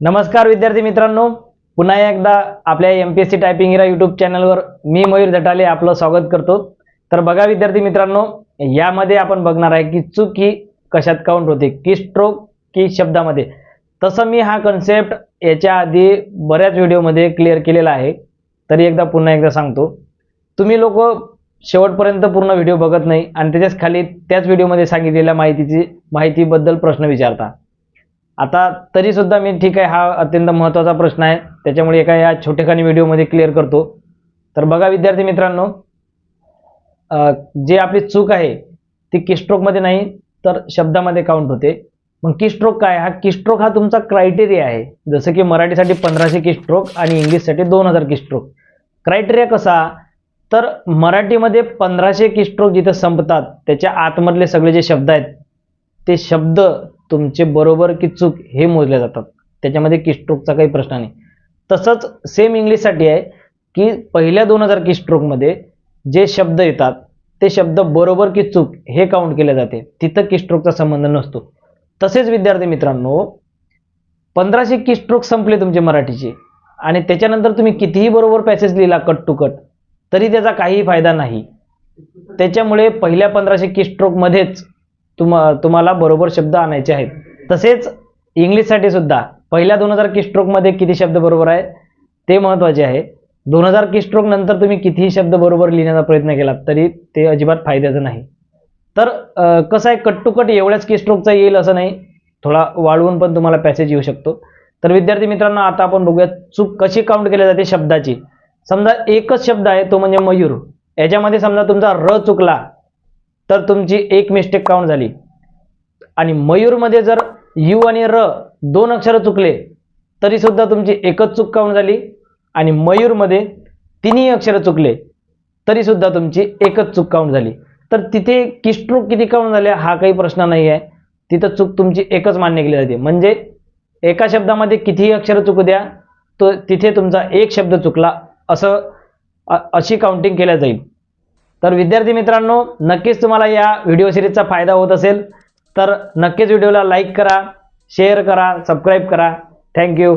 नमस्कार विद्यार्थी मित्रांनो. पुन्हा एकदा आपल्या M P S C typing Hira YouTube चॅनलवर मी मयूर झटाले आपलं स्वागत करतो. तर बघा विद्यार्थी मित्रांनो यामध्ये आपण बघणार आहे की चूक ही कशात काउंट होते? की स्ट्रोक की शब्दामध्ये? तसं मी हा कन्सेप्ट याच्या आधी बऱ्याच व्हिडिओमध्ये क्लिअर केलेला आहे. तरी एकदा पुन्हा एकदा सांगतो. तुम्ही लोक शेवटपर्यंत पूर्ण व्हिडिओ बघत नाही आणि त्याच्याच खाली त्याच व्हिडिओमध्ये सांगितलेल्या माहितीची माहितीबद्दल प्रश्न विचारता. आता तरी सुद्धा मी ठीक आहे हा अत्यंत महत्त्वाचा प्रश्न आहे. त्याच्यामुळे एका या छोटेखानी व्हिडिओमध्ये क्लिअर करतो. तर बघा विद्यार्थी मित्रांनो जे आपली चूक आहे ती किस्ट्रोकमध्ये नाही तर शब्दामध्ये काउंट होते. मग किस्ट्रोक काय? हा किस्ट्रोक हा तुमचा क्रायटेरिया आहे. जसं की मराठीसाठी पंधराशे किस्ट्रोक आणि इंग्लिशसाठी दोन हजार किस्ट्रोक क्रायटेरिया कसा? तर मराठीमध्ये पंधराशे किस्ट्रोक जिथं संपतात त्याच्या आतमधले सगळे जे शब्द आहेत ते शब्द तुमचे बरोबर की चूक हे मोजले जातात. त्याच्यामध्ये किस्ट्रोकचा काही प्रश्न नाही. तसंच सेम इंग्लिशसाठी आहे की पहिल्या दोन हजार किस्ट्रोकमध्ये जे शब्द येतात ते शब्द बरोबर की चूक हे काउंट केले जाते. तिथं किस्ट्रोकचा संबंध नसतो. तसेच विद्यार्थी मित्रांनो पंधराशे किस्ट्रोक संपले तुमचे मराठीचे आणि त्याच्यानंतर तुम्ही कितीही बरोबर पॅसेज लिहिला कट टू कट तरी त्याचा काहीही फायदा नाही. त्याच्यामुळे पहिल्या पंधराशे किस्ट्रोकमध्येच तुम तुम्हाला बरोबर शब्द आणायचे आहेत. तसेच इंग्लिशसाठी सुद्धा. पहिल्या दोन हजार किस्ट्रोकमध्ये किती शब्द बरोबर आहे? ते महत्त्वाचे आहे. दोन हजार किस्ट्रोक नंतर तुम्ही कितीही शब्द बरोबर लिहिण्याचा प्रयत्न केला तरी ते अजिबात फायद्याचं नाही. तर कसं आहे कट टू कट एवढ्याच किस्ट्रोकचा येईल असं नाही. थोडा वाढवून पण तुम्हाला पॅसेज येऊ शकतो. तर विद्यार्थी मित्रांनो आता आपण बघूया चूक कशी काउंट केली जाते शब्दाची. समजा एकच शब्द आहे तो म्हणजे मयूर. याच्यामध्ये समजा तुमचा र चुकला तर तुमची एक मिस्टेक काउंट झाली. आणि मयूरमध्ये जर यू आणि र दोन अक्षरं चुकले तरीसुद्धा तुमची एकच चूक काउंट झाली. आणि मयूरमध्ये तिन्ही अक्षरं चुकले तरीसुद्धा तुमची एकच चूक काउंट झाली. तर तिथे किस्ट्रोक किती काउंट झाले हा काही प्रश्न नाही आहे तिथं चूक तुमची एकच मान्य केली जाते. म्हणजे एका शब्दामध्ये कितीही अक्षरं चुकू द्या तो तिथे तुमचा एक शब्द चुकला असं अशी काउंटिंग केल्या जाईल. तर विद्यार्थी मित्रांनो नक्कीच तुम्हाला या व्हिडिओ सिरीजचा फायदा होत असेल. तर नक्कीच व्हिडिओला लाईक करा शेअर करा सबस्क्राईब करा. थँक्यू